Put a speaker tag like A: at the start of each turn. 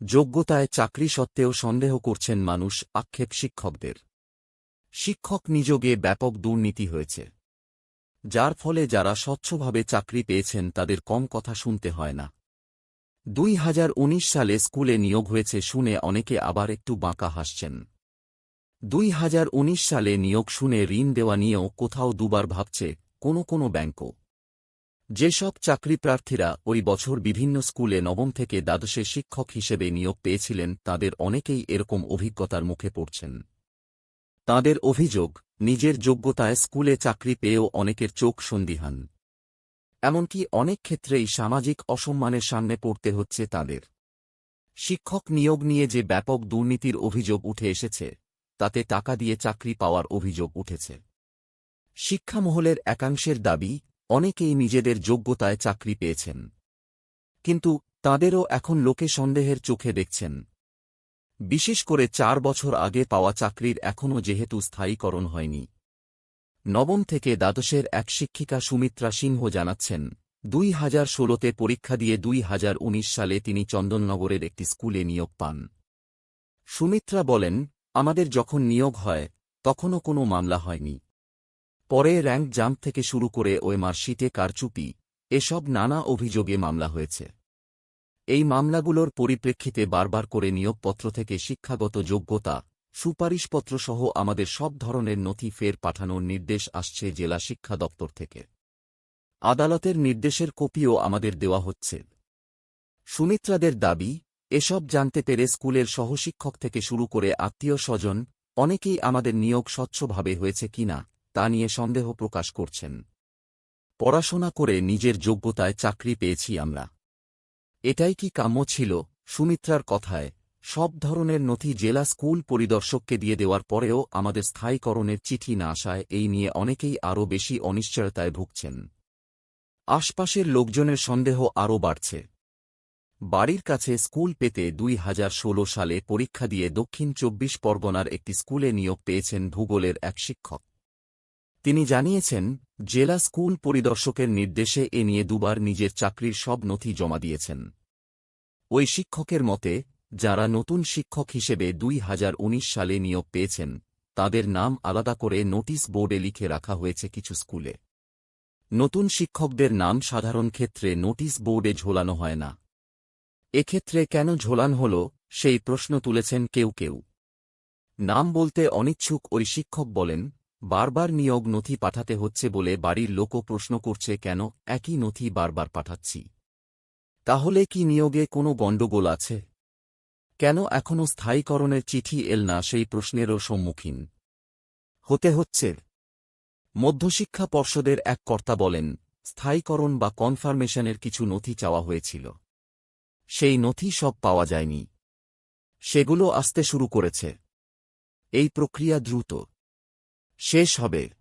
A: যোগ্যতায় চাকরি সত্ত্বেও সন্দেহ করছেন মানুষ আক্ষেপ শিক্ষকদের। শিক্ষক নিযোগে ব্যাপক দুর্নীতি হয়েছে। যার ফলে যারা স্বচ্ছভাবে চাকরি পেয়েছেন তাদের কম কথা শুনতে হয় না। দুই হাজার উনিশ সালে স্কুলে নিয়োগ হয়েছে শুনে অনেকে আবার একটু বাঁকা হাসছেন। দুই হাজার উনিশ সালে নিয়োগ শুনে ঋণ দেওয়া নিয়েও কোথাও দুবার ভাবছে কোনো কোনো ব্যাংকও। যেসব চাকরি প্রার্থীরা ওই বছর বিভিন্ন স্কুলে নবম থেকে দ্বাদশে শিক্ষক হিসেবে নিয়োগ পেয়েছিলেন, তাদের অনেকেই এরকম অভিজ্ঞতার মুখে পড়ছেন। তাদের অভিযোগ, নিজের যোগ্যতায় স্কুলে চাকরি পেয়েও অনেকের চোখ সন্দিহান এমনকি অনেক ক্ষেত্রেই সামাজিক অসম্মানের সামনে পড়তে হচ্ছে তাদের। শিক্ষক নিয়োগ নিয়ে যে ব্যাপক দুর্নীতির অভিযোগ উঠে এসেছে, তাতে টাকা দিয়ে চাকরি পাওয়ার অভিযোগ উঠেছে। শিক্ষামহলের একাংশের দাবি অনেকেই নিজেদের যোগ্যতায় চাকরি পেয়েছেন। কিন্তু তাঁদেরও এখন লোকে সন্দেহের চোখে দেখছেন। বিশেষ করে চার বছর আগে পাওয়া চাকরির এখনও যেহেতু স্থায়ীকরণ হয়নি। নবম থেকে দ্বাদশের এক শিক্ষিকা সুমিত্রা সিংহ জানাচ্ছেন, দুই হাজার ষোলোতে পরীক্ষা দিয়ে দুই হাজার উনিশ সালে তিনি চন্দননগরের একটি স্কুলে নিয়োগ পান। সুমিত্রা বলেন, আমাদের যখন নিয়োগ হয়, তখনও কোনো মামলা হয়নি। পরে র্যাঙ্ক জাম্প থেকে শুরু করে ওই মার্কশিটে কারচুপি, এসব নানা অভিযোগে মামলা হয়েছে। এই মামলাগুলোর পরিপ্রেক্ষিতে বারবার করে নিয়োগপত্র থেকে শিক্ষাগত যোগ্যতা সুপারিশপত্র সহ আমাদের সব ধরনের নথি ফের পাঠানোর নির্দেশ আসছে জেলা শিক্ষা দপ্তর থেকে। আদালতের নির্দেশের কপিও আমাদের দেওয়া হচ্ছে। সুমিত্রাদের দাবি, এসব জানতে পেরে স্কুলের সহশিক্ষক থেকে শুরু করে আত্মীয় স্বজন, অনেকেই আমাদের নিয়োগ স্বচ্ছভাবে হয়েছে কিনা তা নিয়ে সন্দেহ প্রকাশ করছেন। পড়াশোনা করে নিজের যোগ্যতায় চাকরি পেয়েছি আমরা। এটাই কি কাম্য ছিল, সুমিত্রার কথায়, সব ধরনের নথি জেলা স্কুল পরিদর্শককে দিয়ে দেওয়ার পরেও আমাদের স্থায়ীকরণের চিঠি না আসায় এই নিয়ে অনেকেই আরও বেশি অনিশ্চয়তায় ভুগছেন। আশপাশের লোকজনের সন্দেহ আরও বাড়ছে। বাড়ির কাছে স্কুল পেতে দুই হাজার ষোলো সালে পরীক্ষা দিয়ে দক্ষিণ চব্বিশ পরগনার একটি স্কুলে নিয়োগ পেয়েছেন ভূগোলের এক শিক্ষক। তিনি জানিয়েছেন, জেলা স্কুল পরিদর্শকের নির্দেশে এ নিয়ে দুবার নিজের চাকরির সব নথি জমা দিয়েছেন। ওই শিক্ষকের মতে, যারা নতুন শিক্ষক হিসেবে দুই হাজার উনিশ সালে নিয়োগ পেয়েছেন, তাদের নাম আলাদা করে নোটিশ বোর্ডে লিখে রাখা হয়েছে কিছু স্কুলে। নতুন শিক্ষকদের নাম সাধারণ ক্ষেত্রে নোটিশ বোর্ডে ঝোলানো হয় না। এক্ষেত্রে কেন ঝোলান হল, সেই প্রশ্ন তুলেছেন কেউ কেউ। নাম বলতে অনিচ্ছুক ওই শিক্ষক বলেন বারবার নিয়োগ নথি পাঠাতে হচ্ছে বলে বাড়ির লোকও প্রশ্ন করছে কেন একই নথি বারবার পাঠাচ্ছি। তাহলে কি নিয়োগে কোনো গণ্ডগোল আছে? কেন এখনও স্থায়ীকরণের চিঠি এল না সেই প্রশ্নেরও সম্মুখীন? হতে হচ্ছে। মধ্যশিক্ষা পর্ষদের এক কর্তা বলেন, স্থায়ীকরণ বা কনফার্মেশনের কিছু নথি চাওয়া হয়েছিল। সেই নথি সব পাওয়া যায়নি। সেগুলো আসতে শুরু করেছে। এই প্রক্রিয়া দ্রুত। শেষ হবে।